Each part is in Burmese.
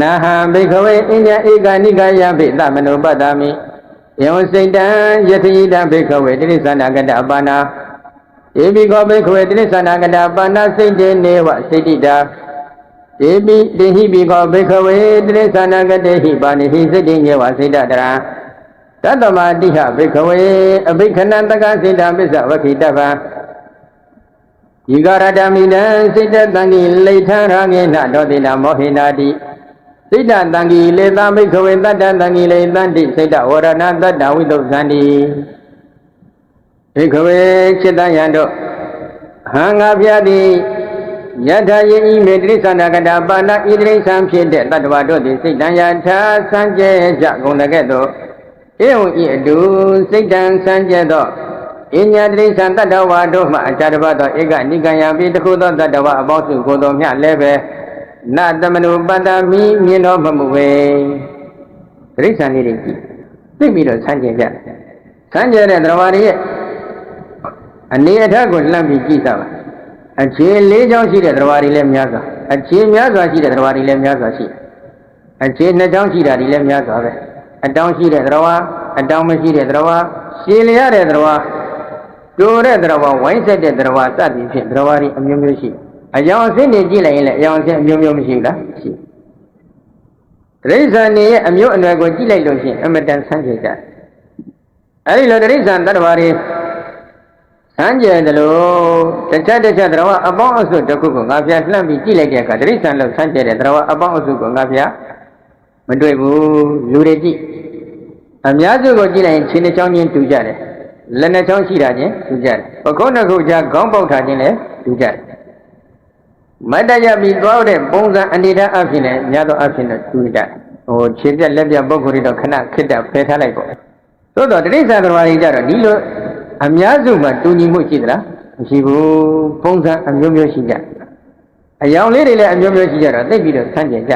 နာဟံဘိခဝေအညဧကနိကယဘိသမနုပတ္တမိယောစိတ်တံယတိတံဘိခဝေတိရိစ္ဆာနာကတပါဏာဧဘိခောဘိခဝေတိရိစ္ဆာနာကတပါဏာစိတ်တေနေဝစိတ်တိတာဧပိတိဟိဘိခောဘိခဝေတိရိစ္ဆာနာကတေဟိပါဏိဟိစိတ်တိညေဝစိတ်တတရံတတ္တမတိဟဘိခဝေအဘိခဏံတကစိတ်တံပစ္စဝခိတဗံဤကာရတမိနံစိတ်တတံကိလိဋ္ဌံရာငေနတောတိနာမောဟိနာတိစိ တ်တတံကိလေသမိခဝေတတ္တတံကိလေသန္တိစိတ်တဝရဏတတ္တဝိတုဇန္တိဘိခဝေจิตတယံတို့ဟံငါဖျားသည်ယထာယေဤမေတိသန္တာကတာပါဏဣတိရိသံဖြစ်တဲ့တတ္တဝါတို့သည်စိတ်တံယထာစံကြဲကြကုန်တဲ့ကဲ့သို့ဧဝံဤအတုစိတ်တံစံကြဲသောအညာတိသံတတ္တဝါတို့မှအကြတပတ်သောဧကနိကယံပိတခုသောတတ္တဝါအပေါင်းစုကိုယ်တော်မြလည်းပဲ နတမနုပတ္တမိမြင်တော်မမူပဲတိသံလေးတွေကြည့်သိပြီးတော့စံကြဲကြစံကြဲတဲ့သရဝါတွေရဲ့အနေအထားကိုလှမ်းပြီးကြည့်သပါအခြေ၄ချောင်းရှိတဲ့သရဝါတွေလည်းများစွာအခြေများစွာရှိတဲ့သရဝါတွေလည်းများစွာရှိအခြေ၂ချောင်းရှိတာတွေလည်းများစွာပဲအတောင်းရှိတဲ့သရဝါအတောင်းမရှိတဲ့သရဝါရှည်လျရတဲ့သရဝါတိုးတဲ့သရဝါဝိုင်းဆက်တဲ့သရဝါစသည်ဖြင့်သရဝါတွေအမျိုးမျိုးရှိ အယောင်အဆင့်တွေကြည့်လိုက်ရင်လည်းအယောင်အဆင့်အမျိုးမျိုးမရှိဘူးလားရှိတိရစ္ဆာန်တွေရဲ့အမျိုးအနွယ်ကိုကြည့်လိုက်လို့ရှိရင်အမတန်ဆန်းကျင်ကြအဲဒီလိုတိရစ္ဆာန်တ attva တွေဆန်းကျယ်တယ်လို့တစ်ချက်တစ်ချက်တရားအပေါင်းအစုတစ်ခုကိုငါဖျားလှမ်းပြီးကြည့်လိုက်တဲ့အခါတိရစ္ဆာန်လို့ဆန်းကျယ်တဲ့တရားအပေါင်းအစုကိုငါဖျားမတွေ့ဘူးလူတွေကြည့်အများစုကိုကြည့်လိုက်ရင်ခြေနှချောင်းချင်းတူကြတယ်လက်နှချောင်းရှိတာချင်းတူကြတယ်ပခုံးတစ်ခုကြားခေါင်းပေါက်ထားခြင်းလည်းတူကြတယ် မတ္တရပြီးသွားတဲ့ပုံစံအနေထားအဖြစ်နဲ့များသောအဖြစ်နဲ့တူကြတယ်ဟိုခြေပြက်လက်ပြက်ပုဂ္ဂိုလ်တွေတော့ခဏခစ်တာဖယ်ထားလိုက်ပေါ့သို့တော့တိရစ္ဆာန်တော်တွေကြတော့ဒီလိုအများစုမှာတူညီမှုရှိသလားမရှိဘူးပုံစံအမျိုးမျိုးရှိကြအယောင်လေးတွေလည်းအမျိုးမျိုးရှိကြတော့သိပြီးတော့ဆန်းကျင်ကြ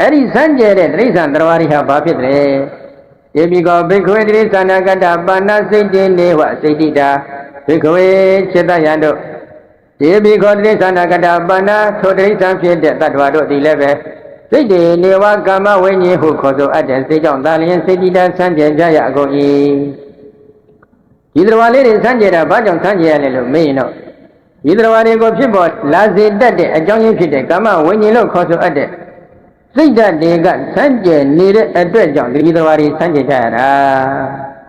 အဲ့ဒီဆန်းကျင်တဲ့တိရစ္ဆာန်တော်တွေဟာဘာဖြစ်တယ်ယေပိကောဘိက္ခဝေတိရစ္ဆာနာကတ္တပါဏစိတ်တေနေဝစိတ်တိတာဘိက္ခဝေจิตယံတို့ ယေပိကောတိရစ္ဆာနာကတ္တပါဏထိုတိရစ္ဆာန်ဖြစ်တဲ့တ attva တို့ဒီလည်းပဲစိတ်တေနေဝကာမဝိညာဉ်ဟုခေါ်ဆိုအပ်တဲ့စိတ်ကြောင့်သာလျင်စိတ်တိတာဆန်းကျင်ကြရအကုန်၏ဒီတရားလေးတွေစမ်းကြတာဘာကြောင့်စမ်းကြရလဲလို့မေးရင်တော့ဒီတရားတွေကိုဖြစ်ပေါ်လာစေတတ်တဲ့အကြောင်းရင်းဖြစ်တဲ့ကာမဝိညာဉ်လို့ခေါ်ဆိုအပ်တဲ့စိတ်ဓာတ်တွေကစမ်းကြနေတဲ့အတွက်ကြောင့်ဒီတရားတွေစမ်းကြကြရတာ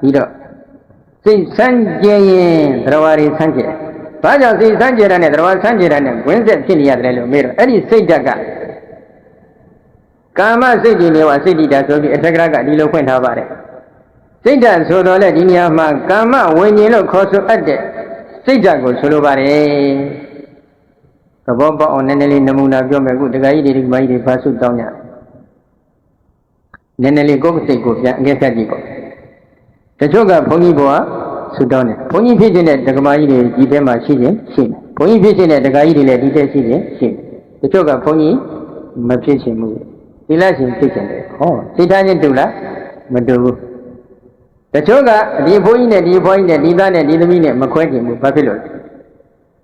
ပြီးတော့စိတ်စမ်းကြရင်တရားတွေစမ်းကြ ဘာကြောင့်စိတ်စမ်းကြတာနဲ့တရားစမ်းကြတာနဲ့ဝင်းဆက်ဖြစ်နေရတယ်လို့မေးတော့အဲ့ဒီစိတ်ဓာတ်ကကာမစိတ်တွေနဲ့ဝစိတ်တိတာဆိုပြီးအထက်ကရကဒီလိုဖွင့်ထားပါတယ်စိတ်ဓာတ်ဆိုတော့လေဒီနေရာမှာကာမဝိညာဉ်လို့ခေါ်ဆိုအပ်တဲ့စိတ်ဓာတ်ကိုဆိုလိုပါတယ်သဘောပေါက်အောင်နည်းနည်းလေးနမူနာပြောမယ်ခုတခါကြီးတွေဒီမကြီးတွေဘာစုတောင်းကြနည်းနည်းလေးကိုယ်စိတ်ကိုပြန်အငဲဆက်ကြည့်ပေါ့တချို့ကဘုန်းကြီးဘောက ဆုတောင်းတယ်ဘုန်းကြီးဖြစ်ခြင်းတဲ့ဒကမာကြီးတွေဒီထဲမှာရှိခြင်းရှိတယ်ဘုန်းကြီးဖြစ်ခြင်းတဲ့ဒကာကြီးတွေလည်းဒီထဲရှိခြင်းရှိတယ်တချို့ကဘုန်းကြီးမဖြစ်ခြင်းဘူးသီလရှင်ဖြစ်ခြင်းတယ်ဟောသိထားခြင်းတူလားမတူဘူးတချို့ကဒီဘိုးကြီးနဲ့ဒီဘွားကြီးနဲ့ဒီသားနဲ့ဒီသမီးနဲ့မခွဲကျင်ဘူးဘာဖြစ်လို့လဲ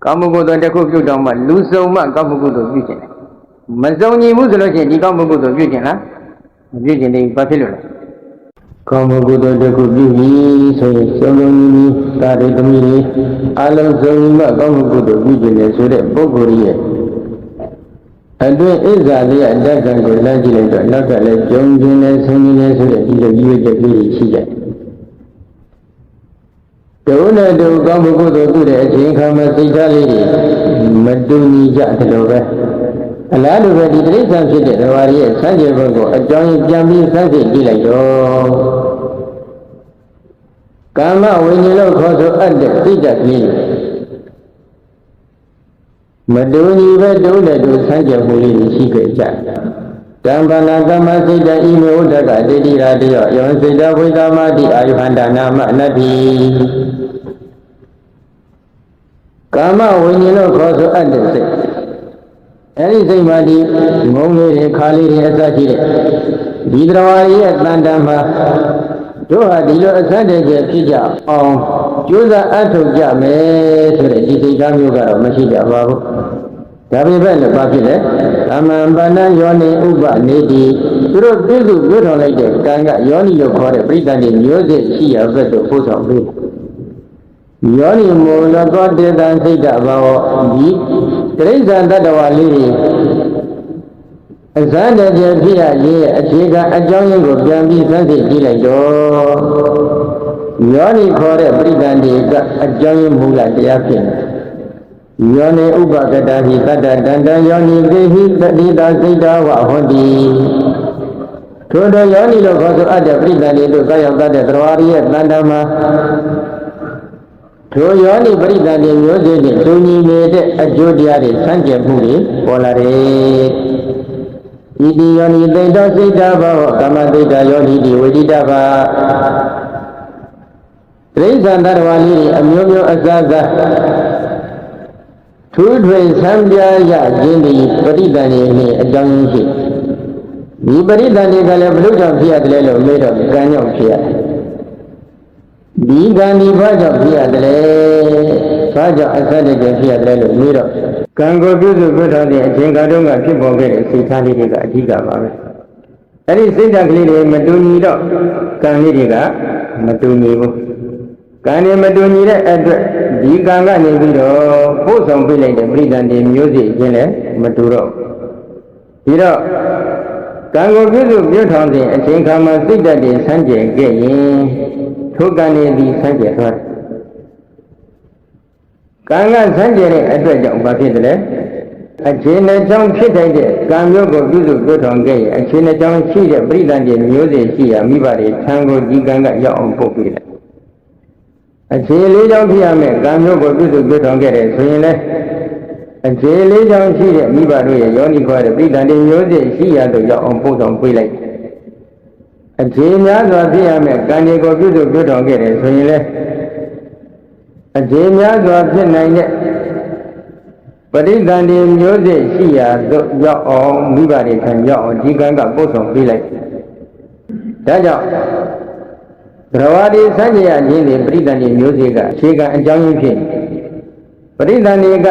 ကောင်းမှုကုသိုလ်တစ်ခုပြုတော့မှလူစုံမှကောင်းမှုကုသိုလ်ပြုကျင်တယ်မစုံညီမှုဆိုလို့ရှိရင်ဒီကောင်းမှုကုသိုလ်ပြုကျင်လားမပြုကျင်သေးဘူးဘာဖြစ်လို့လဲ ကောင်းမှုကုသိုလ်တစ်ခုပြုပြီဆိုရင်စုံစုံညီညီသားတွေသမီးတွေအလုံးစုံညီမှကောင်းမှုကုသိုလ်ပြုကျင်တယ်ဆိုတဲ့ပုဂ္ဂိုလ်ရဲ့အတွင်းဣဇာလေးအတ္တကံကိုလမ်းကြည့်လိုက်တော့နောက်ကလည်းကြုံကျင်နေဆုံးနေနေဆိုတဲ့ဒီလိုကြီးရတဲ့ပြည်ရှိကြတယ်ဒုနဲ့ဒုကောင်းမှုကုသိုလ်ပြုတဲ့အချိန်ခါမှာစိတ်ထားလေးတွေမတူညီကြတယ်လို့ပဲ အလားတူပဲဒီတိရစ္ဆာန်ဖြစ်တဲ့ဓဝါရီရဲ့ဆန်းကျင်ဘုံကိုအကြောင်းပြန်ပြီးဆန်းစစ်ကြည့်လိုက်တော့ကာမဝိညာဉ်လို့ခေါ်ဆိုအပ်တဲ့စိတ်ဓာတ်ကြီးမတူညီပဲဒုနဲ့ဒုဆန်းကျင်မှုလေးရှိခဲ့ကြတယ်တံပနာကမစိတ်တဤမေဥဒကတိတိရာတယောယောစိတ်တဝိသမတိအာယုဟန္တာနာမနတ္တိကာမဝိညာဉ်လို့ခေါ်ဆိုအပ်တဲ့စိတ် အဲဒီစိတ်မှာဒီငုံလေးတွေခါလေးတွေအစရှိတဲ့ဒီတော်ရရဲ့တန်တန်မှာတို့ဟာဒီလိုအစတဲ့ကျဖြစ်ကြအောင်ကြိုးစားအထုတ်ကြမယ်ဆိုတဲ့ဒီစိတ်ဓာတ်မျိုးကတော့မရှိကြပါဘူးဒါပေမဲ့လည်းဘာဖြစ်လဲအမန်ပဏယောနိဥပနေတိသူတို့ပြည့်စုံပြည့်ထောင်လိုက်တဲ့ကံကယောနိလို့ခေါ်တဲ့ပြိတ္တန်တွေမျိုးစစ်ရှိရဘက်သို့ပို့ဆောင်ပေးယော နိမူလသောတေတံစိတ်တဘာဝဒီတိရစ္ဆာန်တတ္တဝါလေးတွေအစမ်းတည်းဖြစ်ရရေးအခြေခံအကြောင်းရင်းကိုပြန်ပြီးသတ်သိကြည့်လိုက်တော့ယောနိခေါ်တဲ့ပြိတ္တန်တွေကအကြောင်းရင်းမူလတရားဖြစ်နေယောနိဥပကတဟိတတ္တတန္တယောနိသေဟိတတိတာစိတ်တဝဟောတိထို့သောယောနိလို့ခေါ်ဆိုအပ်တဲ့ပြိတ္တန်တွေတို့ကာရောက်တတ်တဲ့သရဝရရဲ့တန်တမှာ ထိုယောနိပရိသတ်တွေမျိုးစေ့တွေဒုညီနေတဲ့အကျိုးတရားတွေဆန့်ကျင်မှုတွေပေါ်လာတယ်။ဤတိယောနိသိတ္တစိတ်တဘောကမ္မသိတ္တယောနိတိဝိတိတဘာတိရစ္ဆာန်တ attva လေးတွေအမျိုးမျိုးအစအစထူးထွေဆံပြရခြင်းဒီပရိသတ်တွေနဲ့အကြောင်းရင်းရှိဒီပရိသတ်တွေကလည်းဘုလို့ကြောင့်ဖြစ်ရတယ်လို့မေးတော့ကံကြောင့်ဖြစ်ရတယ် ဒီကံဒီဘာကြောင့်ဖြစ်ရတယ်လဲဘာကြောင့်အဆက်တည်းဖြစ်ရတယ်လို့မေးတော့ကံကိုပြုစုပြုထားတဲ့အချိန်ကာလတုန်းကဖြစ်ပေါ်ခဲ့တဲ့စိတ်ထားလေးတွေကအဓိကပါပဲအဲ့ဒီစိတ်ဓာတ်ကလေးတွေမတူညီတော့ကံလေးတွေကမတူညီဘူးကံတွေမတူညီတဲ့အတွက်ဒီကံကနေပြီးတော့ပို့ဆောင်ပြလိုက်တဲ့ပြိတ္တန်တွေမျိုးစီချင်းလည်းမတူတော့ဒီတော့ကံကိုပြုစုပြုထောင်တဲ့အချိန်ခါမှာစိတ်ဓာတ်တွေဆန်းကျင်ခဲ့ရင် ထိုကံတွေဒီဆန်းကျင်သွားတယ်ကံကဆန်းကျင်တဲ့အတွက်ကြောင့်ဘာဖြစ်တယ်လဲအခြေအနေကြောင့်ဖြစ်တဲ့ကံမျိုးကိုပြုစုပြုထောင်ခဲ့ရင်အခြေအနေကြောင့်ရှိတဲ့ပြိတ္တန်တွေမျိုးစီရှိရာမိဘတွေထံကိုဒီကံကရောက်အောင်ပို့ပေးတယ်အခြေလေးကြောင့်ဖြစ်ရမယ်ကံမျိုးကိုပြုစုပြုထောင်ခဲ့တယ်ဆိုရင်လည်းအခြေလေးကြောင့်ရှိတဲ့မိဘတို့ရဲ့ယောနိခွာတဲ့ပြိတ္တန်တွေမျိုးစီရှိရာသို့ရောက်အောင်ပို့ဆောင်ပေးလိုက် အခြေများစွာဖြစ်ရမယ်ကံတွေကိုပြုစုပြုထောင်ခဲ့တယ်ဆိုရင်လည်းအခြေများစွာဖြစ်နိုင်တဲ့ပရိသန္တိမျိုးစစ်ရှိရာသို့ရောက်အောင်မိဘတွေခံရောက်အောင်ဒီကံကပို့ဆောင်ပေးလိုက်ဒါကြောင့်သရဝတိစัญญာခြင်းတွေပရိသန္တိမျိုးစစ်ကအခြေခံအကြောင်းရင်းဖြစ်ပရိသန္တိက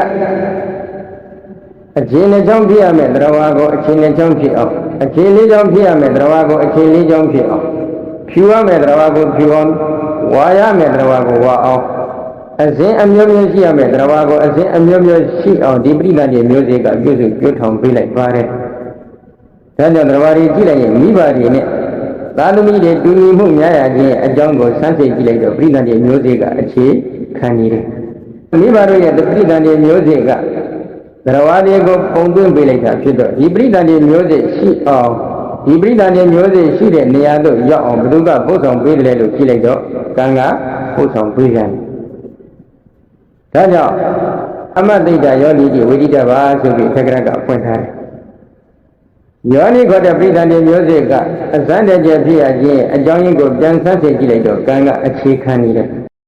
အခြေအနေကြောင့်ဖြစ်ရမယ်သရဝါကိုအခြေအနေကြောင့်ဖြစ်အောင် အခြေလေးကြောင့်ဖြစ်ရမယ်သရဝါကိုအခြေလေးကြောင့်ဖြစ်အောင်ဖြူရမယ်သရဝါကိုဖြူအောင်ဝါရမယ်သရဝါကိုဝါအောင်အစဉ်အမျိုးမျိုးရှိရမယ်သရဝါကိုအစဉ်အမျိုးမျိုးရှိအောင်ဒီပြိတ္တန်မျိုးစေ့ကပြုစုပြုထောင်ပေးလိုက်ပါတယ်။ဒါကြောင့်သရဝါတွေကြည့်လိုက်ရင်မိဘတွေနဲ့သာသမီတွေတူညီမှုများရခြင်းအကြောင်းကိုစမ်းစစ်ကြည့်လိုက်တော့ပြိတ္တန်မျိုးစေ့ကအခြေခံနေတယ်။မိဘတို့ရဲ့ပြိတ္တန်မျိုးစေ့က သရဝါတွေကိုပုံသွင်းပေးလိုက်တာဖြစ်တော့ဒီပြိတ္တန်မျိုးစေ့ရှိအောင်ဒီပြိတ္တန်မျိုးစေ့ရှိတဲ့နေရာသို့ရောက်အောင်ဘုသူကပို့ဆောင်ပေးတယ်လို့ကြည့်လိုက်တော့ကံကပို့ဆောင်ပေးကြတယ်ဒါကြောင့်အမတ်တိတ်တာယောနိတိဝိတိတပါဆိုပြီးသက္ကရကဖွင့်ထားတယ်ယောနိခေါ်တဲ့ပြိတ္တန်မျိုးစေ့ကအစမ်းတည်းကျဖြစ်ရခြင်းအကြောင်းရင်းကိုပြန်ဆန်းစစ်ကြည့်လိုက်တော့ကံကအခြေခံနေတယ်